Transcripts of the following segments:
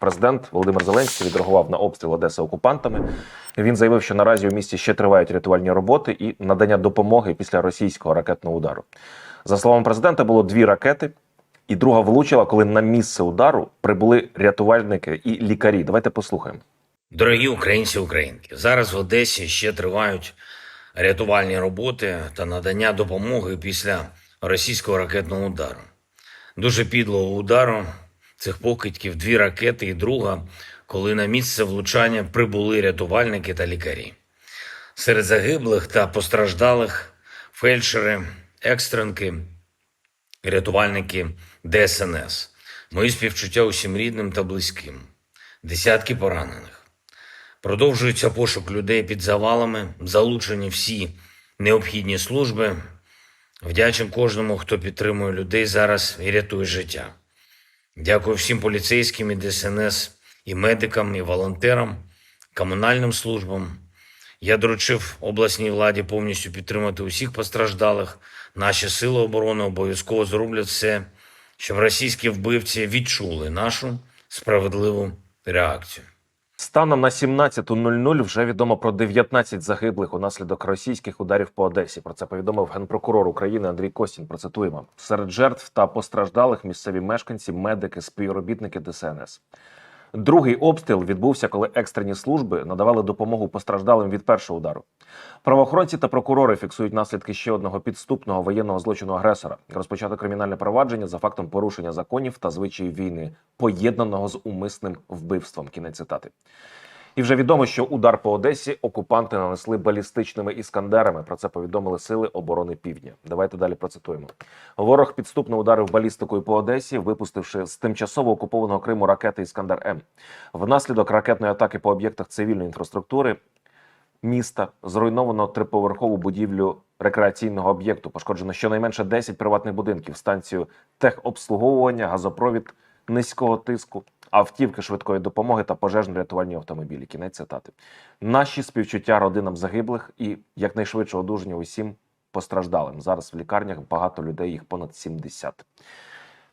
Президент Володимир Зеленський відреагував на обстріл Одеси окупантами. Він заявив, що наразі у місті ще тривають рятувальні роботи і надання допомоги після російського ракетного удару. За словами президента, було дві ракети, і друга влучила, коли на місце удару прибули рятувальники і лікарі. Давайте послухаємо. Дорогі українці українки, зараз в Одесі ще тривають рятувальні роботи та надання допомоги після російського ракетного удару. Дуже підлого удару цих покидьків дві ракети і друга, коли на місце влучання прибули рятувальники та лікарі. Серед загиблих та постраждалих фельдшери, екстренки, рятувальники ДСНС. Мої співчуття усім рідним та близьким. Десятки поранених. Продовжується пошук людей під завалами, залучені всі необхідні служби. Вдячен кожному, хто підтримує людей зараз і рятує життя. Дякую всім поліцейським і ДСНС, і медикам, і волонтерам, комунальним службам. Я доручив обласній владі повністю підтримати усіх постраждалих. Наші сили оборони обов'язково зроблять все, щоб російські вбивці відчули нашу справедливу реакцію. Станом на 17.00 вже відомо про 19 загиблих унаслідок російських ударів по Одесі. Про це повідомив генпрокурор України Андрій Костін. Процитуємо серед жертв та постраждалих місцеві мешканці, медики, співробітники ДСНС. Другий обстріл відбувся, коли екстрені служби надавали допомогу постраждалим від першого удару. Правоохоронці та прокурори фіксують наслідки ще одного підступного воєнного злочину агресора. Розпочато кримінальне провадження за фактом порушення законів та звичаїв війни, поєднаного з умисним вбивством. Кінець цитати. І вже відомо, що удар по Одесі окупанти нанесли балістичними іскандерами. Про це повідомили сили оборони Півдня. Давайте далі процитуємо. Ворог підступно ударив балістикою по Одесі, випустивши з тимчасово окупованого Криму ракети Іскандер М. Внаслідок ракетної атаки по об'єктах цивільної інфраструктури міста зруйновано триповерхову будівлю рекреаційного об'єкту. Пошкоджено щонайменше 10 приватних будинків, станцію техобслуговування, газопровід низького тиску, автівки швидкої допомоги та пожежно-рятувальні автомобілі. Кінець цитати. Наші співчуття родинам загиблих і якнайшвидше одужання усім постраждалим. Зараз в лікарнях багато людей, їх понад 70.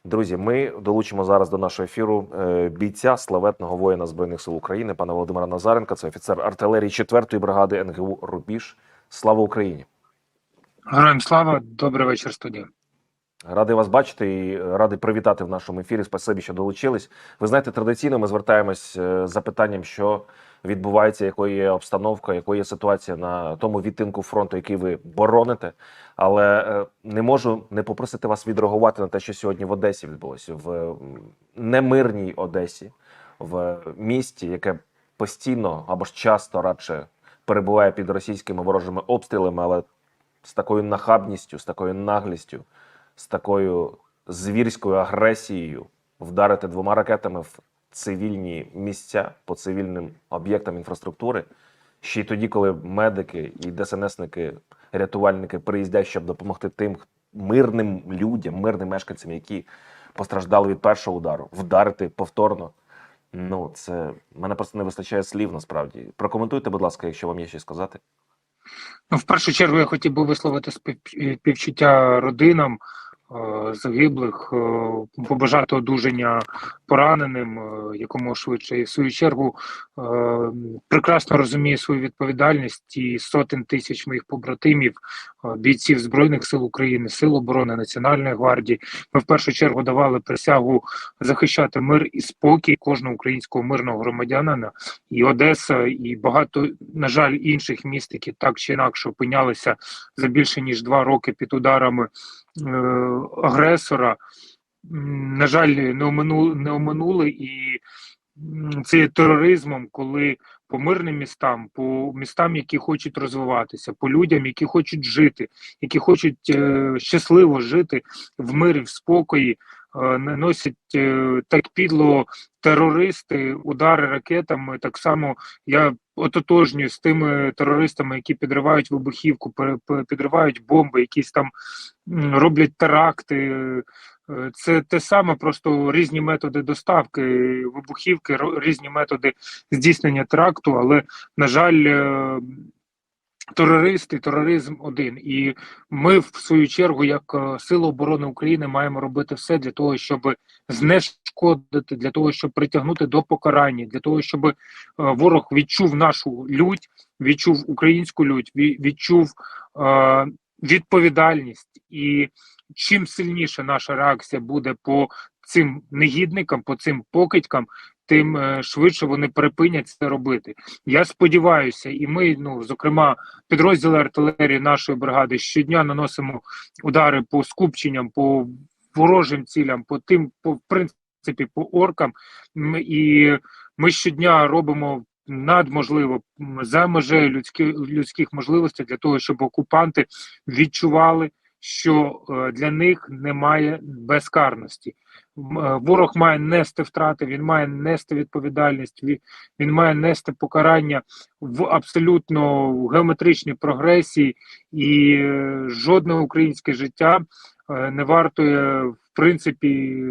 Друзі, ми долучимо зараз до нашого ефіру е, бійця славетного воїна збройних сил України, пана Володимира Назаренка. Це офіцер артилерії 4-ї бригади НГУ Рубіж. Слава Україні! Героям слава, добрий вечір, студія. Радий вас бачити і радий привітати в нашому ефірі. Спасибі, що долучились. Ви знаєте, традиційно ми звертаємось е, з запитанням, що відбувається, якою є обстановка, якою є ситуація на тому відтинку фронту, який ви бороните. Але е, не можу не попросити вас відреагувати на те, що сьогодні в Одесі відбулося в немирній Одесі, в місті, яке постійно або ж часто радше перебуває під російськими ворожими обстрілами, але з такою нахабністю, з такою наглістю, з такою звірською агресією вдарити двома ракетами в цивільні місця по цивільним об'єктам інфраструктури. Ще й тоді, коли медики і ДСНСники, рятувальники приїздять, щоб допомогти тим мирним людям, мирним мешканцям, які постраждали від першого удару, вдарити повторно. Ну, це мене просто не вистачає слів насправді. Прокоментуйте, будь ласка, якщо вам є щось сказати. Ну, в першу чергу я хотів би висловити спів- співчуття родинам е, загиблих, е, побажати одужання пораненим е, якомога швидше. І в свою чергу е, прекрасно розумію свою відповідальність і сотень тисяч моїх побратимів, е, бійців Збройних сил України, Сил оборони Національної гвардії. Ми в першу чергу давали присягу захищати мир і спокій кожного українського мирного громадянина. І Одеса, і багато, на жаль, інших міст, які так чи інакше опинялися за більше ніж два роки під ударами е, агресора. На жаль, не оминули, не оминули і це є тероризмом, коли по мирним містам, по містам, які хочуть розвиватися, по людям, які хочуть жити, які хочуть е, щасливо жити в мирі, в спокої, е, наносять е, так підло терористи удари ракетами. Так само я ототожнюю з тими терористами, які підривають вибухівку, підривають бомби, якісь там роблять теракти. Е, Це те саме, просто різні методи доставки вибухівки, різні методи здійснення теракту, але на жаль. е, терористи, тероризм один. І ми, в свою чергу, як е, Сили оборони України, маємо робити все для того, щоб знешкодити, для того, щоб притягнути до покарання, для того, щоб ворог відчув нашу лють, відчув українську лють, відчув відповідальність. І чим сильніше наша реакція буде по цим негідникам, по цим покидькам, тим е, швидше вони припинять це робити. Я сподіваюся, і ми, ну зокрема, підрозділи артилерії нашої бригади щодня наносимо удари по скупченням, по ворожим цілям, по тим, по в принципі, по оркам. І ми щодня робимо надможливо за межею людські, людських можливостей для того, щоб окупанти відчували, що е, для них немає безкарності. Е, Ворог має нести втрати, він має нести відповідальність, він, має нести покарання в абсолютно геометричній прогресії, і е, жодне українське життя не вартує в принципі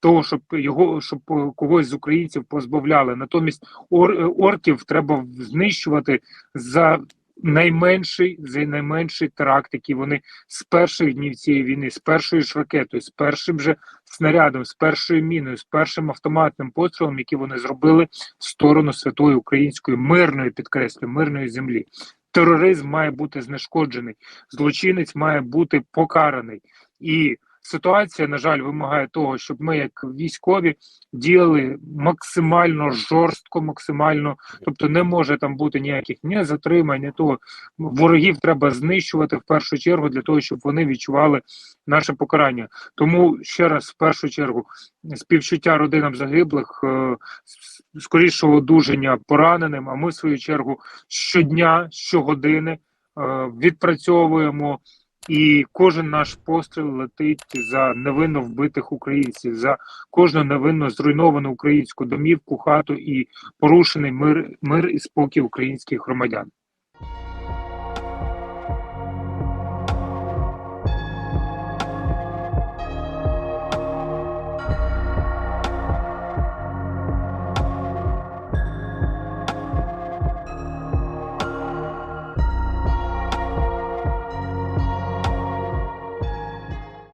того, щоб його щоб е, когось з українців позбавляли. Натомість ор, е, орків треба знищувати за найменший за найменший теракт, який вони з перших днів цієї війни, з першою ж ракетою, з першим же снарядом, з першою міною, з першим автоматним пострілом, який вони зробили в сторону святої української мирної підкреслю, мирної землі. Тероризм має бути знешкоджений, злочинець має бути покараний. І ситуація, на жаль, вимагає того, щоб ми, як військові, діяли максимально жорстко, максимально, тобто не може там бути ніяких ні затримань, ні того. Ворогів треба знищувати в першу чергу для того, щоб вони відчували наше покарання. Тому ще раз, в першу чергу, співчуття родинам загиблих, е, скорішого одужання пораненим. А ми, в свою чергу, щодня, щогодини е, відпрацьовуємо. І кожен наш постріл летить за невинно вбитих українців, за кожну невинно зруйновану українську домівку, хату і порушений мир, мир і спокій українських громадян.